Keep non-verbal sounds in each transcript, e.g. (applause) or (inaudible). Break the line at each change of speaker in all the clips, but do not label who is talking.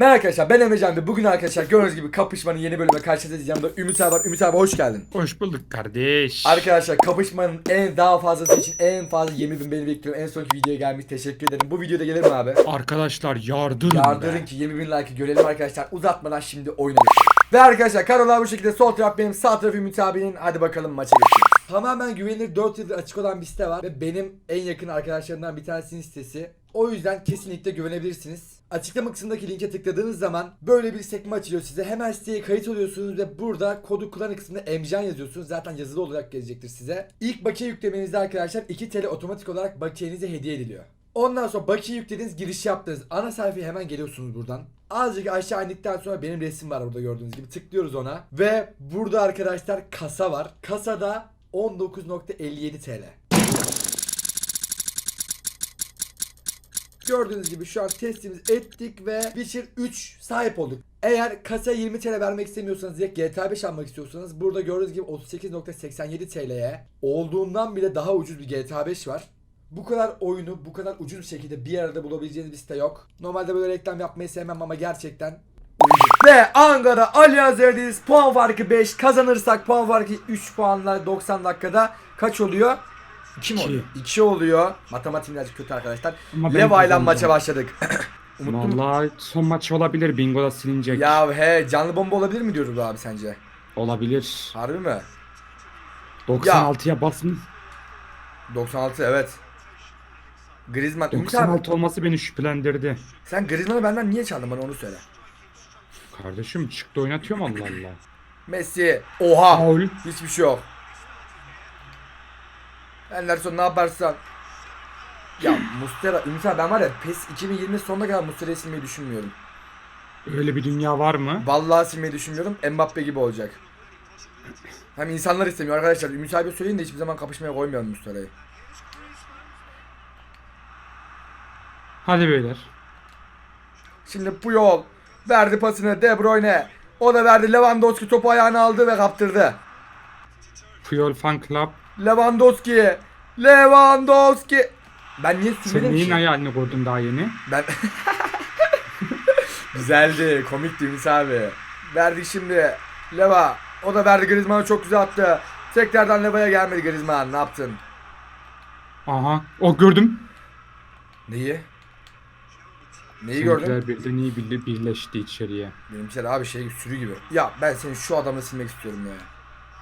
Merhaba arkadaşlar ben Emrecan ve bugün arkadaşlar gördüğünüz gibi kapışmanın yeni bölümüne karşınızdayız. Yanımda Ümit abi var. Ümit abi hoş geldin.
Hoş bulduk kardeş.
Arkadaşlar kapışmanın en daha fazlası için en fazla 20 bin beni bekliyorum. En sonki videoya gelmiş teşekkür ederim. Bu videoda gelir mi abi?
Arkadaşlar yardırın
Yardırın
be.
ki 20 bin like görelim arkadaşlar. Uzatmadan şimdi oyuna geçelim. Ve arkadaşlar kanallar bu şekilde sol taraf benim sağ taraf Ümit abinin. Hadi bakalım maça geçelim. Tamamen güvenilir 4 yıldır açık olan bir site var. Ve benim en yakın arkadaşlarımdan bir tanesinin sitesi. O yüzden kesinlikle güvenebilirsiniz. Açıklama kısmındaki linke tıkladığınız zaman böyle bir sekme açılıyor size. Hemen siteye kayıt oluyorsunuz ve burada kodu kullanı kısmında Emcan yazıyorsunuz. Zaten yazılı olarak gelecektir size. İlk bakiye yüklemenizde arkadaşlar 2 TL otomatik olarak bakiyenize hediye ediliyor. Ondan sonra bakiye yüklediniz giriş yaptınız. Ana sayfaya hemen geliyorsunuz buradan. Azıcık aşağı indikten sonra benim resim var burada gördüğünüz gibi. Tıklıyoruz ona. Ve burada arkadaşlar kasa var. Kasada 19.57 TL. Gördüğünüz gibi şu an testimizi ettik ve Witcher 3 sahip olduk. Eğer kasaya 20 TL vermek istemiyorsanız direkt GTA 5 almak istiyorsanız burada gördüğünüz gibi 38.87 TL'ye olduğundan bile daha ucuz bir GTA 5 var. Bu kadar oyunu bu kadar ucuz bir şekilde bir arada bulabileceğiniz bir site yok. Normalde böyle reklam yapmayı sevmem ama gerçekten. Ve Ankara Ali Hazretleri'deyiz. Puan farkı 5. Kazanırsak puan farkı 3 puanla 90 dakikada kaç oluyor? 2 mi
İki.
oluyor? 2 oluyor. Matematiğim birazcık kötü arkadaşlar.
Ama ben
Leva ile
kazanacağım.
maça başladık. (clears throat) Unuttum.
Vallahi son maç olabilir. Bingo'da silinecek.
Ya he canlı bomba olabilir mi diyoruz abi sence?
Olabilir.
Harbi mi?
96'ya basın.
96 evet. Griezmann. Ümit abi
96 olması beni şüphelendirdi.
sen Griezmann'ı benden niye çaldın bana onu söyle.
Kardeşim çıktı oynatıyorum Allah Allah.
Messi. Oha.
Faul.
Hiçbir şey yok. Anderson ne yaparsan. Ya Mustera, Ümit ben var ya PES 2020 sonuna kadar Mustera'yı silmeyi düşünmüyorum.
Öyle bir dünya var mı?
Vallahi silmeyi düşünmüyorum. Mbappe gibi olacak. Hem insanlar istemiyor arkadaşlar. Ümit abi söyleyin de hiçbir zaman kapışmaya koymayalım Mustera'yı.
Hadi beyler.
Şimdi Puyol verdi pasını De Bruyne. O da verdi Lewandowski topu ayağına aldı ve kaptırdı.
Puyol Fan Club.
Lewandowski. Lewandowski. Ben niye
Sen neyin
ki?
hayalini kurdun daha yeni?
Ben... (laughs) Güzeldi. Komikti Ümit abi. Verdik şimdi. Leva. O da verdi Griezmann'a çok güzel attı. Tekrardan Leva'ya gelmedi Griezmann. Ne yaptın?
Aha. O gördüm.
Neyi? Neyi gördün?
Birden iyi birli- birleşti içeriye.
Benimkiler abi şey sürü gibi. Ya ben senin şu adamı silmek istiyorum ya.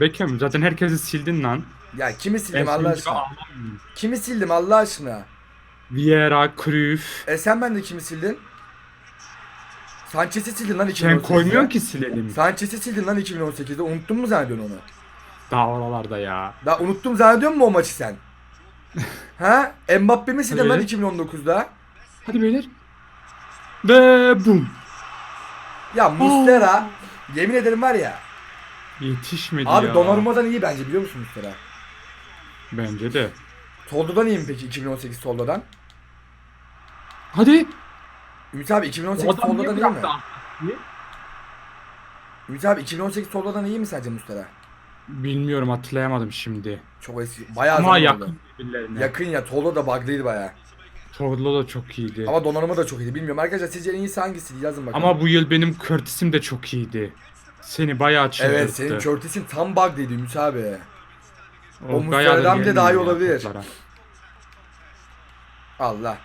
Beckham zaten herkesi sildin lan.
Ya kimi sildim Allah aşkına? Kimi sildim Allah aşkına?
Vieira, Cruyff.
E sen ben de kimi sildin? Sanchez'i sildin lan 2018'de.
Sen koymuyor ki silelim.
Sanchez'i sildin lan 2018'de. Unuttun mu zannediyorsun onu?
Daha oralarda ya.
Daha unuttum zannediyor musun o maçı sen? (laughs) ha? Mbappe mi sildin lan
Evet.
2019'da?
Hadi beyler. Ve bum.
Ya Mustera yemin ederim var ya.
Yetişmedi
Abi
ya.
Donnarumma'dan iyi bence biliyor musun Mustera?
Bence de.
Toldo'dan iyi mi peki 2018 Toldo'dan?
Hadi.
Ümit abi 2018 Toldo'dan iyi mi?
Niye?
Ümit abi 2018 Toldo'dan iyi mi sence Mustera?
Bilmiyorum hatırlayamadım şimdi.
Çok eski. Bayağı
Ama
zaman oldu.
yakın birbirlerine.
Yakın ya Toldo da bug'lıydı bayağı.
Torlo da çok iyiydi. Ama,
Ama Donnarumma da çok iyiydi. Bilmiyorum arkadaşlar sizce en iyisi hangisiydi yazın bakalım.
bu yıl benim Curtis'im de çok iyiydi. Seni bayağı çıldırttı.
Evet senin Curtis'in tam bug'lıydı Ümit abi. O Muslera'dan bile daha iyi olabilir.
toplara.
Allah.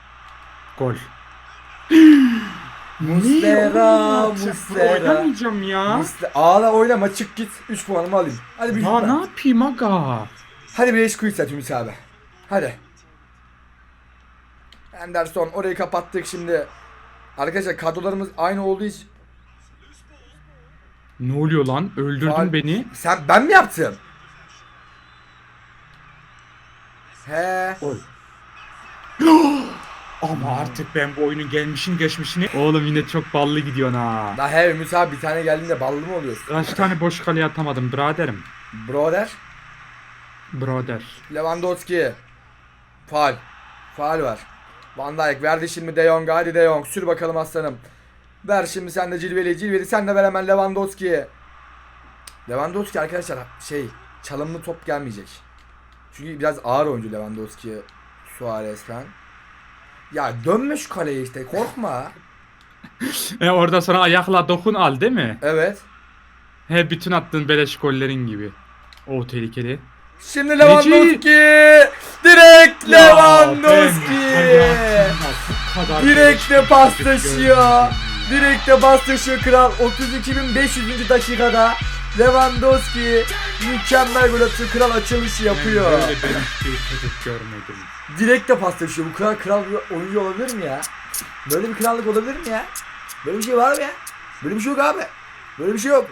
Gol. (gasps)
Muslera? Muslera.
Oynamayacağım ya.
Musle Ağla oynama çık git. 3 puanımı alayım. Hadi bir
Ya ne yapayım aga?
Hadi bir eş quiz at Ümit abi. Hadi. Anderson orayı kapattık şimdi. Arkadaşlar kadrolarımız aynı olduğu için
Ne oluyor lan? Öldürdün
Faul.
beni.
sen ben mi yaptım? He. (gasps)
Ama artık ben bu oyunun gelmişin geçmişini... Oğlum yine çok ballı gidiyorsun ha.
La he Ümit abi bir tane geldiğinde ballı mı oluyorsun?
Kaç tane boş kaleye atamadım biraderim.
Brother.
Brother.
Lewandowski. Faal. Faal var. Van Dijk verdi şimdi De Jong'a. Hadi De Jong. Sür bakalım aslanım. Ver şimdi sen de Cilveli. Cilveli sen de ver hemen Lewandowski'ye. Lewandowski arkadaşlar şey çalımlı top gelmeyecek. Çünkü biraz ağır oyuncu Lewandowski. Suarez falan. Ya dönme şu kaleye işte korkma. (laughs)
E orada sonra ayakla dokun al değil mi?
Evet.
He bütün attığın beleş gollerin gibi. O tehlikeli.
Şimdi Lewandowski. Direkt Lewandowski. Direkt de pas taşıyor. Direkt de pas taşıyor kral. 32.500. dakikada Lewandowski mükemmel gol atıyor. Kral açılışı yapıyor.
Böyle bir bir çocuk görmedim.
Direkt de pas taşıyor. Bu kral kral bir oyuncu olabilir mi ya? Böyle bir krallık olabilir mi ya? Böyle bir şey var mı ya? Böyle bir şey yok abi. Böyle bir şey yok.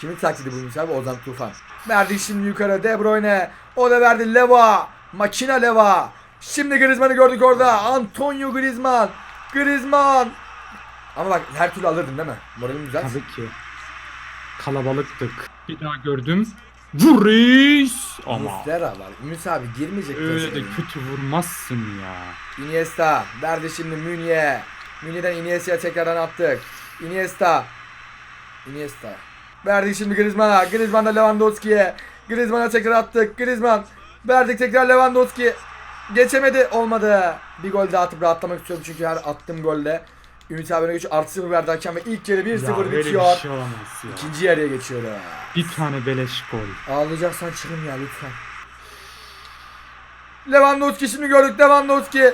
Kimin taklidi bulmuş abi? Ozan Tufan. Verdik şimdi yukarı De Bruyne. O da verdi Leva. Makina Leva. Şimdi Griezmann'ı gördük orada. Antonio Griezmann. Griezmann. Ama bak her türlü alırdın değil mi? Moralim güzel.
Tabii ki. Kalabalıktık. Bir daha gördüm. Vuris. Ama
Muslera var. Ümit abi girmeyecek.
öyle de kötü vurmazsın ya.
Iniesta verdi şimdi Münye. Münye'den Iniesta'ya tekrardan attık. Iniesta. Iniesta. Verdik şimdi Griezmann'a. Griezmann'da Lewandowski'ye. Griezmann'a tekrar attık. Griezmann. Verdik tekrar Lewandowski. Geçemedi. Olmadı. Bir gol daha atıp rahatlamak istiyorum çünkü her attığım golde Ümit abine 3 artı 0 verdi hakem ve ilk yarı
Ya
1-0
böyle
bitiyor.
bir şey olamaz ya.
İkinci yarıya geçiyor. ha.
Bir tane beleş gol.
Ağlayacaksan çıkın ya lütfen. Lewandowski şimdi gördük Lewandowski.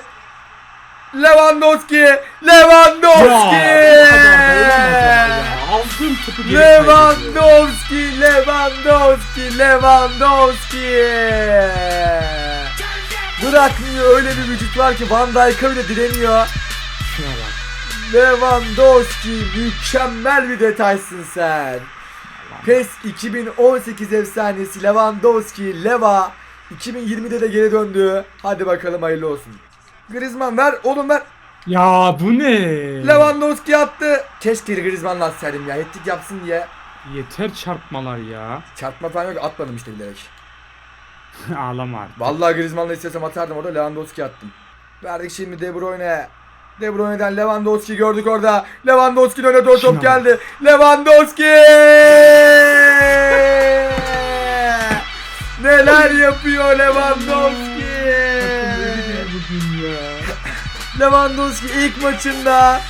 Lewandowski. Lewandowski.
Ya, bu kadar da olamaz ama ya. Aldığım topu geri kaybediyor.
Lewandowski. Lewandowski. Lewandowski. Bırakmıyor öyle bir vücut var ki Van Dijk'a bile direniyor. Lewandowski mükemmel bir detaysın sen. PES 2018 efsanesi Lewandowski, Leva 2020'de de geri döndü. Hadi bakalım hayırlı olsun. Griezmann ver oğlum ver.
Ya bu ne?
Lewandowski attı. Keşke Griezmann'la atsaydım ya. Ettik yapsın diye.
Yeter çarpmalar ya.
Çarpma falan yok atmadım işte bilerek. (laughs)
Ağlama artık.
Vallahi Griezmann'la istesem atardım orada Lewandowski attım. Verdik şimdi De Bruyne. De Bruyne'den Lewandowski gördük orada. Lewandowski'nin önüne doğru top geldi. Lewandowski! Neler yapıyor Lewandowski? Lewandowski ilk maçında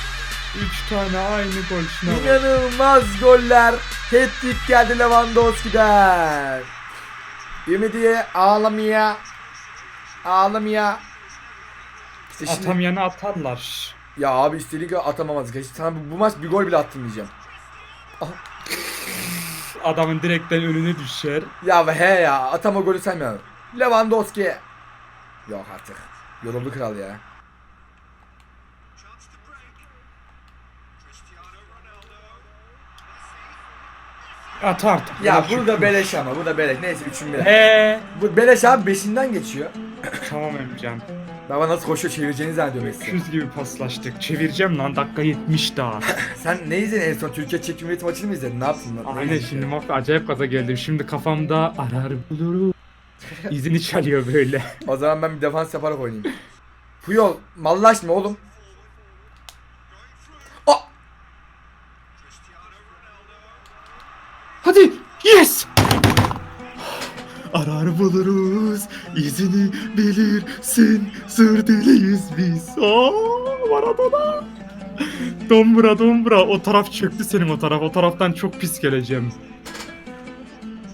Üç tane aynı gol şuna bak.
inanılmaz goller. Hat-trick geldi Lewandowski'den. Ümidiye ağlamaya ağlamaya İşte şimdi-
Atamayanı atarlar.
Ya abi istediğin kadar atamamaz. Geç sana bu, bu maç bir gol bile attım diyeceğim.
Adamın direkten önüne düşer.
Ya he ya atama golü saymayalım. Lewandowski. Yok artık. Yoruldu kral ya.
At artık.
Ya burada
şükür.
beleş ama bu da beleş. Neyse üçün bile.
He.
Bu beleş abi beşinden geçiyor.
Tamam Emrecan.
Baba nasıl koşuyor çevireceğini zannediyorum Messi.
Küz gibi paslaştık. Çevireceğim lan dakika 70 daha. (laughs)
Sen ne izledin en son Türkiye Çek Cumhuriyeti maçını mı izledin? Ne yaptın lan?
Aynen şimdi mafya acayip gaza geldim. Şimdi kafamda arar bulurum. (laughs) İzini çalıyor böyle.
O zaman ben bir defans yaparak oynayayım. Puyol mallaşma oğlum.
Hadi! Arar buluruz, izini bilirsin, sır deliyiz biz. Aa, Maradona! Dombra dombra, o taraf çöktü senin o taraf, o taraftan çok pis geleceğim.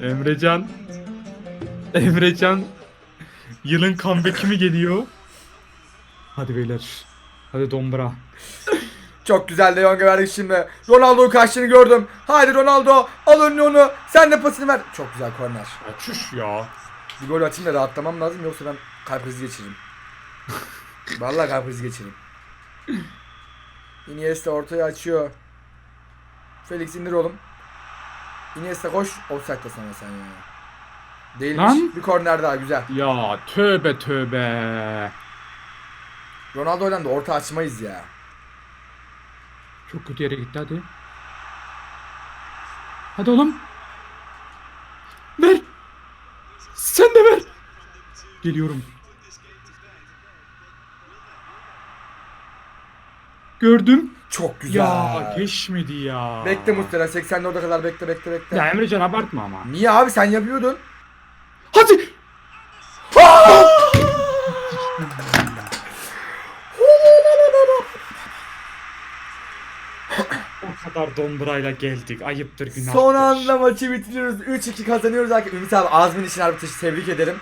Emrecan, Emrecan, yılın comeback'i mi geliyor? Hadi beyler, hadi dombra.
Çok güzel De Jong'a verdik şimdi. Ronaldo'yu kaçtığını gördüm. Haydi Ronaldo al önüne onu. Sen de pasını ver. Çok güzel korner.
Açış ya.
Bir gol atayım da rahatlamam lazım yoksa ben kalp krizi geçiririm. (laughs) Vallahi kalp krizi geçiririm. Iniesta ortaya açıyor. Felix indir oğlum. Iniesta koş. Offside'da sana sen ya. Değilmiş.
Lan.
Bir korner daha güzel.
Ya tövbe tövbe.
Ronaldo'yla da orta açmayız ya.
Çok kötü yere gitti hadi. Hadi oğlum. Ver. Sen de ver. Geliyorum. Gördüm.
Çok güzel.
Ya geçmedi ya.
Bekle Muslera 84'e kadar bekle bekle bekle.
Ya Emrecan abartma ama.
Niye abi sen yapıyordun?
Hadi. Kadar dombrayla geldik. Ayıptır günahtır.
Son anda maçı bitiriyoruz. 3-2 kazanıyoruz arkadaşlar. Ümit abi Azmin için harbi tebrik ederim.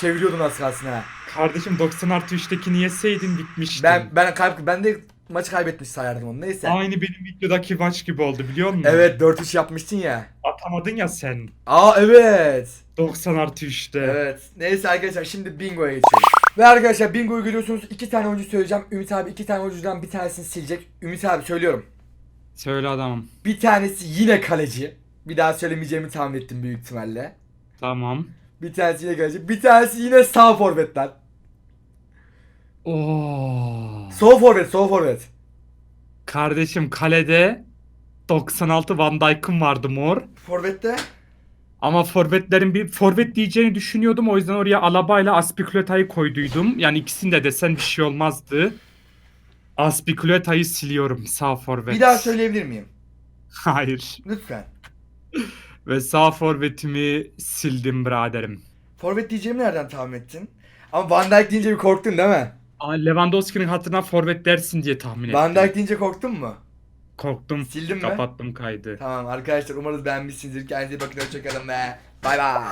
Çeviriyordun az kalsın ha.
Kardeşim 90 artı 3'tekini yeseydin bitmiştin.
Ben ben kalp ben de maçı kaybetmiş sayardım onu. Neyse.
Aynı benim videodaki maç gibi oldu biliyor musun?
Evet 4-3 yapmıştın ya.
Atamadın ya sen.
Aa evet.
90 artı 3'te.
Evet. Neyse arkadaşlar şimdi bingoya geçiyoruz. Ve arkadaşlar bingoyu görüyorsunuz. iki tane oyuncu söyleyeceğim. Ümit abi iki tane oyuncudan bir tanesini silecek. Ümit abi söylüyorum.
Söyle adamım.
Bir tanesi yine kaleci. Bir daha söylemeyeceğimi tahmin ettim büyük ihtimalle.
Tamam.
Bir tanesi yine kaleci. Bir tanesi yine sağ forvetler.
Oo.
Sol forvet, sol forvet.
Kardeşim kalede 96 Van Dijk'ım vardı mor.
Forvette?
Ama forvetlerin bir forvet diyeceğini düşünüyordum. O yüzden oraya Alaba ile Aspilicueta'yı koyduydum. Yani ikisini de desen bir şey olmazdı. Aspilicueta'yı siliyorum sağ forvet.
Bir daha söyleyebilir miyim?
Hayır.
Lütfen. (laughs)
Ve sağ forvetimi sildim biraderim.
Forvet diyeceğimi nereden tahmin ettin? Ama Van Dijk deyince bir korktun değil mi?
Aa, Lewandowski'nin hatırına forvet dersin diye tahmin ettim.
Van Dijk deyince korktun mu?
Korktum.
Sildin mi?
Kapattım kaydı.
Tamam arkadaşlar umarız beğenmişsinizdir. Kendinize iyi bakın. Hoşçakalın ve bay bay.